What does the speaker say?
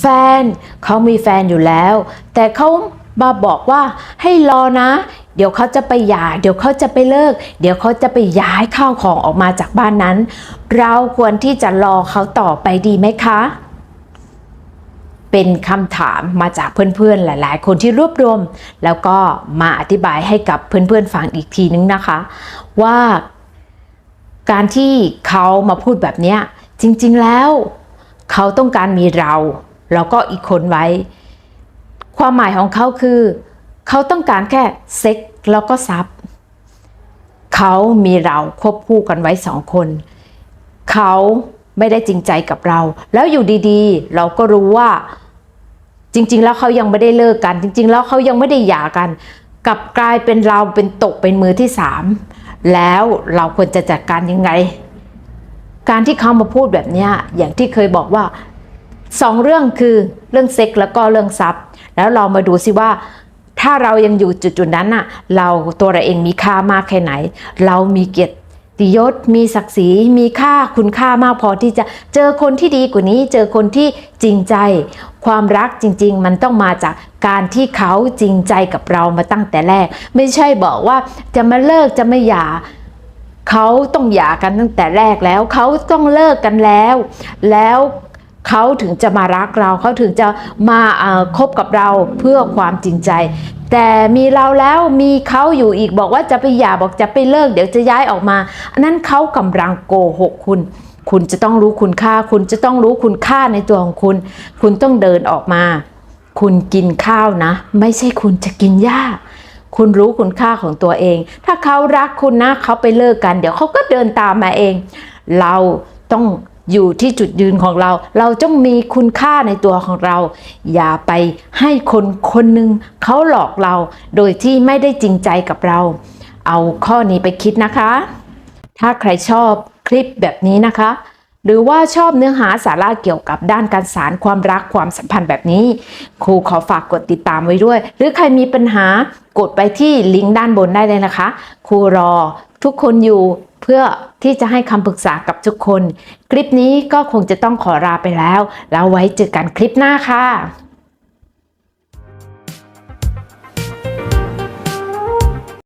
แฟน เขามีแฟนอยู่แล้ว แต่เขามาบอกว่าให้รอนะ เดี๋ยวเขาจะไปหย่า เดี๋ยวเขาจะไปเลิก เดี๋ยวเขาจะไปย้ายข้าวของออกมาจากบ้านนั้น เราควรที่จะรอเขาต่อไปดีไหมคะ เป็นคำถามมาจากเพื่อนๆหลาย ๆ คนที่รวบรวม แล้วก็มาอธิบายให้กับเพื่อนๆฟังอีกทีนึงนะคะ ว่าการที่เขามาพูดแบบนี้จริง ๆ แล้ว เขาต้องการมีเรา แล้วก็อีกคนไว้ ความหมายของเขาคือ เขาต้องการแค่เซ็กแล้วก็ซับเขามีเราควบคู่กันไว้สองคน เขาไม่ได้จริงใจกับเรา แล้วอยู่ดีๆ เราก็รู้ว่า จริง ๆ แล้วเขายังไม่ได้เลิกกัน จริง ๆ แล้วเขายังไม่ได้หย่ากันกลับกลายเป็นเราเป็นตกเป็นมือที่สามแล้วเราควรจะจัดการยังไง การที่เขามาพูดแบบนี้อย่างที่เคยบอกว่า สองเรื่องคือเรื่องเซ็กแล้วก็เรื่องทรัพย์ แล้วเรามาดูสิว่า ถ้าเรายังอยู่จุดๆนั้นน่ะ เราตัวเราเองมีค่ามากแค่ไหน เรามีเกียรติยศ มีศักดิ์ศรีมีค่าคุณค่ามากพอที่จะเจอคนที่ดีกว่านี้ เจอคนที่จริงใจ ความรักจริง ๆ มันต้องมาจากการที่เขาจริงใจกับเรามาตั้งแต่แรก ไม่ใช่บอกว่าจะมาเลิกจะไม่หย่าเขาต้องหย่ากันตั้งแต่แรกแล้ว เขาต้องเลิกกันแล้ว แล้ว เขาถึงจะมารักเราเขาถึงจะมาคบกับเราเพื่อความจริงใจ แต่มีเราแล้วมีเขาอยู่อีกบอกว่าจะไปหย่าบอกจะไปเลิก เดี๋ยวจะย้ายออกมาอันนั้นเขากำลังโกหกคุณ คุณจะต้องรู้คุณค่า คุณจะต้องรู้คุณค่าในตัวของคุณ คุณต้องเดินออกมา คุณกินข้าวนะ ไม่ใช่คุณจะกินหญ้าคุณรู้คุณค่าของตัวเอง ถ้าเขารักคุณนะเขาไปเลิกกัน เดี๋ยวเขาก็เดินตามมาเอง เราต้อง อยู่ที่จุดยืนของเรา เราต้องมีคุณค่าในตัวของเรา อย่าไปให้คนคนหนึ่งเขาหลอกเรา โดยที่ไม่ได้จริงใจกับเรา เอาข้อนี้ไปคิดนะคะ ถ้าใครชอบคลิปแบบนี้นะคะ หรือว่าชอบเนื้อหาสาระเกี่ยวกับด้านการสารความรักความสัมพันธ์แบบนี้ ครูขอฝากกดติดตามไว้ด้วย หรือใครมีปัญหากดไปที่ลิงก์ด้านบนได้เลยนะคะ ครูรอ ทุกคนอยู่เพื่อที่จะให้คำปรึกษากับทุกคน คลิปนี้ก็คงจะต้องขอลาไปแล้ว แล้วไว้เจอกันคลิปหน้าค่ะ